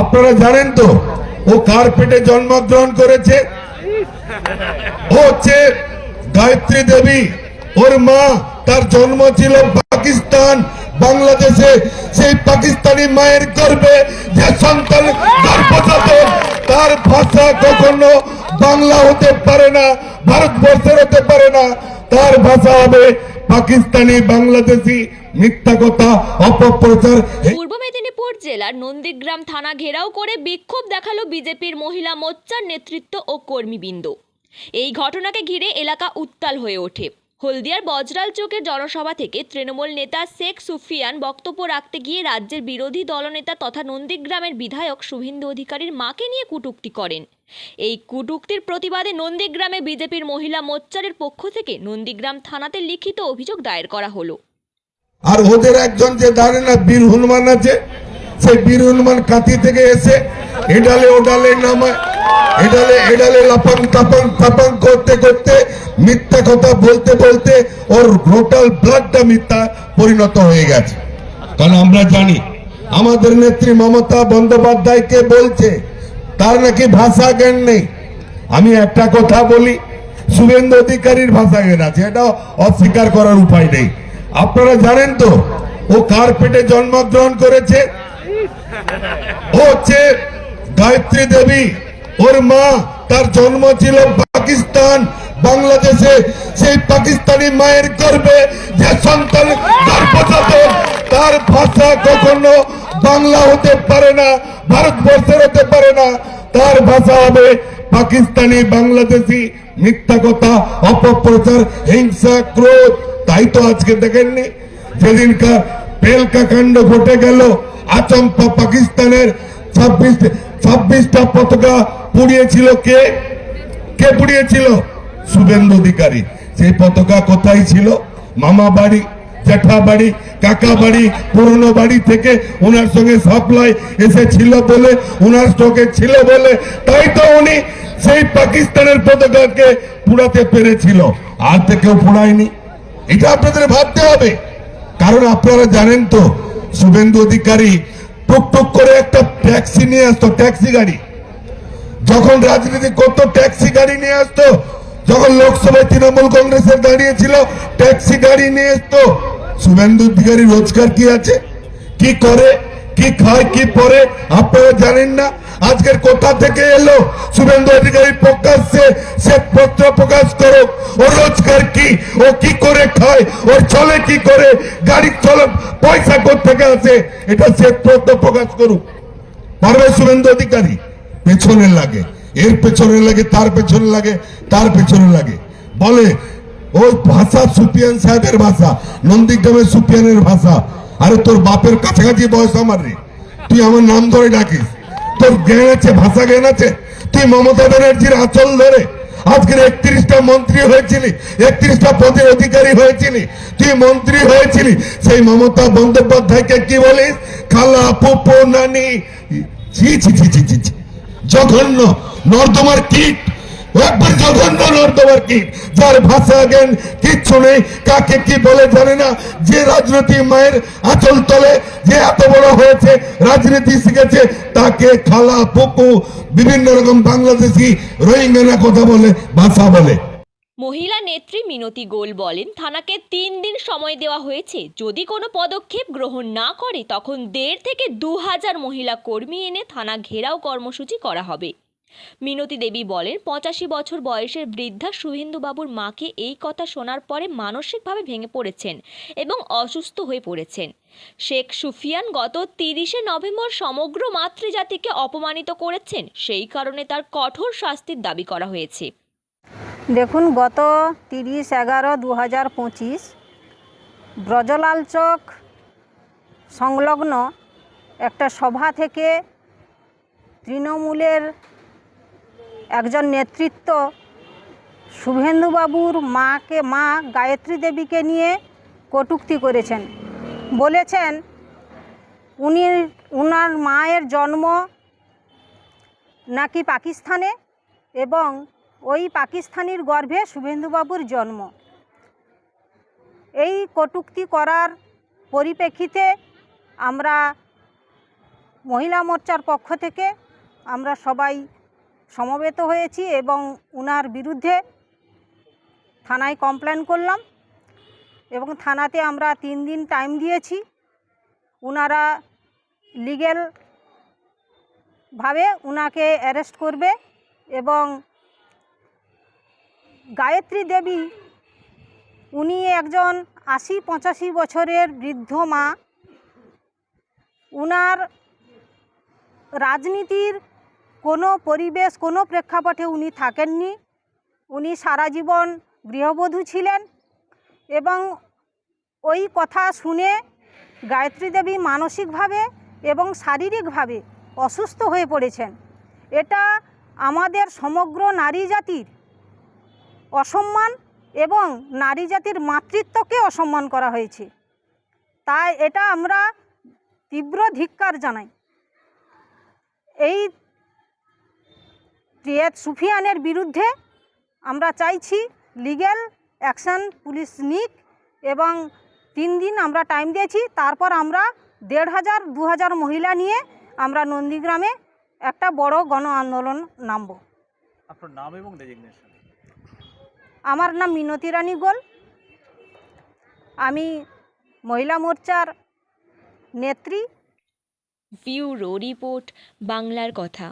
আপনারা জানেন তো, ও কার পেটে জন্মগ্রহণ করেছে। ও হচ্ছে গায়ত্রী দেবী। ওর মা তার জন্ম ছিল পাকিস্তান, বাংলাদেশে। সেই পাকিস্তানি মায়ের গর্ভে যে সন্তান তার ভাষা কখনো বাংলা হতে পারে না, ভারতবর্ষের হতে পারে না। তার ভাষা হবে পাকিস্তানি বাংলাদেশি মিথ্যা কথা, অপপ্রচার। মেদিনীপুর জেলার নন্দীগ্রাম থানা ঘেরাও করে বিক্ষোভ দেখাল বিজেপির মহিলা মোর্চার নেতৃত্ব ও কর্মীবৃন্দ। এই ঘটনাকে ঘিরে এলাকা উত্তাল হয়ে ওঠে। হলদিয়ার বজরাল চোখের জনসভা থেকে তৃণমূল নেতা শেখ সুফিয়ান বক্তব্য রাখতে গিয়ে রাজ্যের বিরোধী দলনেতা তথা নন্দীগ্রামের বিধায়ক শুভেন্দু অধিকারীর মাকে নিয়ে কটূক্তি করেন। এই কটূক্তির প্রতিবাদে নন্দীগ্রামে বিজেপির মহিলা মোর্চারের পক্ষ থেকে নন্দীগ্রাম থানাতে লিখিত অভিযোগ দায়ের করা হলো। আর ওদের একজন যে দাঁড়ে না বীর হনুমান আছে সেই বীর হনুমান কাঁথি থেকে এসে এডালে ওডালে নামায়, এডালে এডালে লাপাং তাপাং তাপাং করতে করতে মিথ্যা কথা বলতে বলতে ওর টোটাল ব্লাডটা মিথ্যা পরিণত হয়ে গেছে। কারণ আমরা জানি, আমাদের নেত্রী মমতা বন্দ্যোপাধ্যায়কে বলছে, তার নাকি ভাষা জ্ঞান নেই। আমি একটা কথা বলি, শুভেন্দু অধিকারীর ভাষা জ্ঞান আছে, এটা অস্বীকার করার উপায় নেই। আপনারা জানেন তো, ও কার পেটে জন্মগ্রহণ করেছে? হচ্ছে গায়ত্রী দেবী। ওর মা তার জন্ম ছিল পাকিস্তান। বাংলাদেশে সেই পাকিস্তানি মায়ের গর্ভে যে সন্তান তার ভাষা কখনো বাংলা হতে পারে না, ভারতবর্ষের হতে পারে না। তার ভাষা হবে পাকিস্তানি বাংলাদেশি মিথ্যা কথা, অপপ্রচার, হিংসা, ক্রোধ। তাই তো আজকে দেখেননি। যেদিনকার পেলকা কাণ্ড ঘটে গেল। আচম্পা পাকিস্তানের ছাব্বিশ, ছাব্বিশটা পতাকা পুড়িয়েছিল কে? কে পুড়িয়েছিল? শুভেন্দু অধিকারী। সেই পতাকা কোথায় ছিল? মামা বাড়ি, জ্যাঠা বাড়ি, কাকা বাড়ি, পুরনো বাড়ি থেকে ওনার সঙ্গে সাপ্লাই এসেছিল বলে ওনার স্টকে ছিল বলে, তাই তো উনি সেই পাকিস্তানের পতাকাকে পুড়াতে পেরেছিল। আর তো কেউ পুড়ায়নি। এটা আপনাদের ভাবতে হবে। কারণ আপনারা জানেন তো, শুভেন্দু অধিকারী টুকটুক করে একটা ট্যাক্সি নিয়ে আসতো, ট্যাক্সি গাড়ি। যখন রাজনীতি করত, ট্যাক্সি গাড়ি নিয়ে আসতো। যখন লোকসভায় তৃণমূল কংগ্রেসের দাঁড়িয়েছিল, ট্যাক্সি গাড়ি নিয়ে আসতো। শুভেন্দু অধিকারী রোজগার কি আছে? কি করে? কি খায়, কি পরে আপনারা জানেন না। আজকের কোথা থেকে এলো? শুভেন্দু অধিকারী প্রকাশ্যে শ্বেতপত্র প্রকাশ করো ও রোজগার কি? ও কি করে খায়? ওর চলে কি করে? গাড়ি চলে পয়সা থেকে আসে? এটা শ্বেতপত্র প্রকাশ করুক। পারবে শুভেন্দু অধিকারী? পেছনে লাগে। এর পেছনে লাগে, তার পেছনে লাগে, তার পেছনে লাগে। বলে, ওই ভাষা সুপিয়ান সাহেবের ভাষা, নন্দীগ্রামের সুপিয়ানের ভাষা। আরে তোর বাপের কাছাকাছি বয়স আমার রে। তুই আমার নাম ধরে ডাকিস। তোর জ্ঞান আছে, ভাষা জ্ঞান আছে। তুই মমতা ব্যানার্জির আঁচল ধরে আজকের একত্রিশটা মন্ত্রী হয়েছিলি, একত্রিশটা পদের অধিকারী হয়েছিলি, তুই মন্ত্রী হয়েছিলি। সেই মমতা বন্দ্যোপাধ্যায়কে কি বলিস? খালা পোপো নানি। জঘন্য নর্দমার কীট। একবার জঘন্য বলে জানে না? যে রাজনীতি মায়ের আঁচল যে এত বড় হয়েছে, রাজনীতি শিখেছে, তাকে খালা, পুকু, বিভিন্ন রকম বাংলাদেশি রোহিঙ্গানা কথা বলে, ভাষা বলে। মহিলা নেত্রী মিনতি গোল বলেন, থানাকে তিন দিন সময় দেওয়া হয়েছে। যদি কোনো পদক্ষেপ গ্রহণ না করে, তখন দেড় থেকে দু হাজার মহিলা কর্মী এনে থানা ঘেরাও কর্মসূচি করা হবে। মিনতি দেবী বলেন, পঁচাশি বছর বয়সের বৃদ্ধা শুভেন্দুবাবুর মাকে এই কথা শোনার পরে মানসিকভাবে ভেঙে পড়েছেন এবং অসুস্থ হয়ে পড়েছেন। শেখ সুফিয়ান গত তিরিশে নভেম্বর সমগ্র মাতৃজাতিকে অপমানিত করেছেন। সেই কারণে তার কঠোর শাস্তির দাবি করা হয়েছে। দেখুন, গত তিরিশ এগারো দু হাজার পঁচিশ ব্রজলাল চক সংলগ্ন একটা সভা থেকে তৃণমূলের একজন নেতৃত্ব শুভেন্দুবাবুর মাকে, মা গায়ত্রী দেবীকে নিয়ে কটূক্তি করেছেন। বলেছেন, উনি, উনার মায়ের জন্ম নাকি পাকিস্তানে এবং ওই পাকিস্তানির গর্ভে শুভেন্দুবাবুর জন্ম? এই কটূক্তি করার পরিপ্রেক্ষিতে আমরা মহিলা মোর্চার পক্ষ থেকে আমরা সবাই সমবেত হয়েছি এবং উনার বিরুদ্ধে থানায় কমপ্লেন করলাম এবং থানাতে আমরা তিন দিন টাইম দিয়েছি। উনারা লিগেল ভাবে উনাকে অ্যারেস্ট করবে এবং গায়ত্রী দেবী, উনি একজন আশি পঁচাশি বছরের বৃদ্ধ মা। উনার রাজনীতির কোনো পরিবেশ, কোনো প্রেক্ষাপটে উনি থাকেননি। উনি সারা জীবন গৃহবধূ ছিলেন এবং ওই কথা শুনে গায়ত্রী দেবী মানসিকভাবে এবং শারীরিকভাবে অসুস্থ হয়ে পড়েছেন। এটা আমাদের সমগ্র নারী জাতির অসম্মান এবং নারী জাতির মাতৃত্বকে অসম্মান করা হয়েছে। তাই এটা আমরা তীব্র ধিক্কার জানাই। এই রিয়াদ সুফিয়ানের বিরুদ্ধে আমরা চাইছি লিগ্যাল অ্যাকশন পুলিশ নিক এবং তিন দিন আমরা টাইম দিয়েছি তারপর আমরা দেড় হাজার দু হাজার মহিলা নিয়ে আমরা নন্দীগ্রামে একটা বড় গণ আন্দোলন নামব। আপনার নাম এবং ডেজিগনেশন আমার নাম মিনতি রানী গোল। আমি মহিলা মোর্চার নেত্রী। ব্যুরো রিপোর্ট বাংলার কথা।